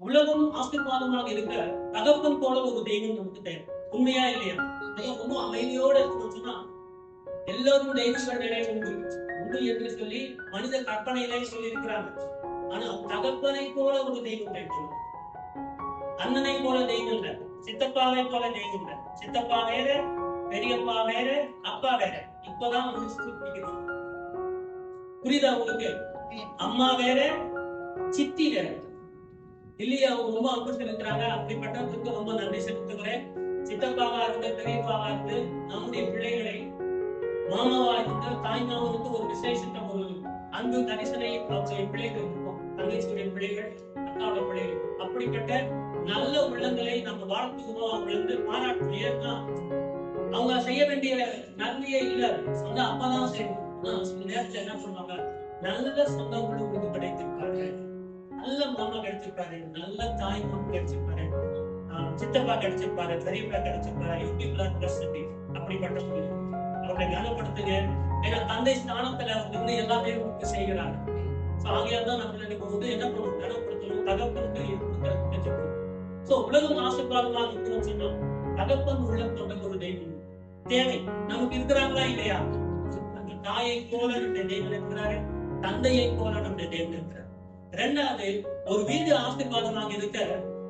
உலகம் ஆசீர்வாதமாக இருக்க தகப்பன் போல ஒரு தெய்வம் நமக்கு தேவை. உண்மையா இல்லையா? ஐயா, ரொம்ப அமைதியோட இருக்கணும் சொன்னா எல்லாரும் தெய்வங்கள் நிலை உண்டு உண்டு என்று சொல்லி மனித கற்பனையிலே சொல்லி இருக்கிறாங்க ஆனா தகப்பனை போல ஒரு தெய்வம் வேண்டும் அண்ணனை போல தெய்வம் இல்லை. சித்தப்பாவை போல தெய்வம் இல்லை. சித்தப்பா வேற பெரியப்பா வேற அப்பா வேற. இப்பதான் வந்து புரியுதா உங்களுக்கு? அம்மா வேற சித்தி வேற. இல்லையே? அவங்க ரொம்ப அன்பு செலுத்துறாங்க அப்படிப்பட்டவங்களுக்கு ரொம்ப நன்றி செலுத்துகிறேன். சித்தப்பாவா இருந்து பெரியப்பாவா இருந்து நம்முடைய பிள்ளைகளை மாமாவா இருந்து தாய் ஒரு விசேஷத்தை ஒரு அன்பு தரிசனை அவருடைய பிள்ளைகள் இருக்கும். தங்கச்சியுடைய பிள்ளைகள் அக்காவோட பிள்ளைகள். அப்படிப்பட்ட நல்ல உள்ளங்களை நம்ம வாழ்த்துகிறோம் அவங்களுக்கு பாராட்டு ஏன்னா அவங்க செய்ய வேண்டிய நன்மையே இல்ல. சொந்த அப்பதான் செய்யணும். ஆனா நேரத்துல என்ன சொல்லுவாங்க நல்ல சொந்த உள்ளவங்களுக்கு கிடைத்திருக்காங்க கிடைச்சிருப்பாரு நல்ல தாய் மாமா கிடைச்சிருப்பாரு சித்தப்பா கிடைச்சிருப்பாரு பெரியப்பா கிடைச்சிருப்பாரு யூடியூப்ல பிரசித்தி அப்படிப்பட்ட அவர்களை கனப்படுத்துங்க ஏன்னா தந்தை ஸ்தானத்துல வந்து எல்லாமே உங்களுக்கு செய்கிறாங்க சோ ஆகையால் தான் நம்ம நினைக்கும் போது என்ன பண்ணணும் கனப்படுத்தணும் தகப்பனுக்கு சோ உலகம் ஆசீர்வாதமாக இருக்கணும் சொன்னா தகப்பன் உள்ளம் கொண்ட ஒரு தெய்வம். தேவை. நமக்கு இருக்கிறாங்களா இல்லையா? அந்த தாயை போல நம்முடைய தெய்வம் இருக்கிறாரு தந்தையை போல நம்முடைய தேவன் இருக்கிறார். ரெண்டாவது ஒரு வீடு ஆசீர்வாதமாக இருக்க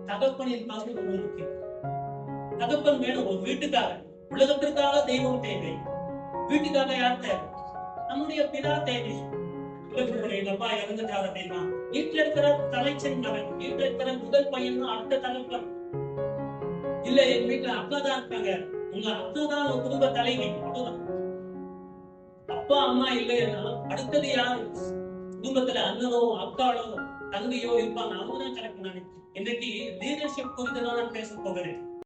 தகப்பனின் பங்கு ரொம்ப முக்கியம். தகப்பன் வேணும் ஒரு வீட்டுக்காக. உலகத்திற்காக தெய்வம் தேவை. வீட்டுக்காக யார் தேவை? நம்முடைய பிதா தேவை. எங்க அப்பா இறந்துட்டார் அப்படின்னா வீட்டுல இருக்கிற தலைச்சன் மகன் வீட்டுல இருக்கிற முதல் பையன் அடுத்த தகப்பன் இல்ல எங்க வீட்டுல அக்கா தான் இருக்காங்க. உங்க அக்கா தான் உங்க குடும்ப தலைவி. அவ்வளவுதான். அப்பா அம்மா இல்லைன்னா அடுத்தது யாரு? குடும்பத்துல அண்ணனோ அக்காளோ தங்கையோ இருப்பாங்க. அவங்க தான் கரெக்ட் நான் இன்னைக்கு லீடர்ஷிப் குறித்து தான் நான் பேச போகிறேன்.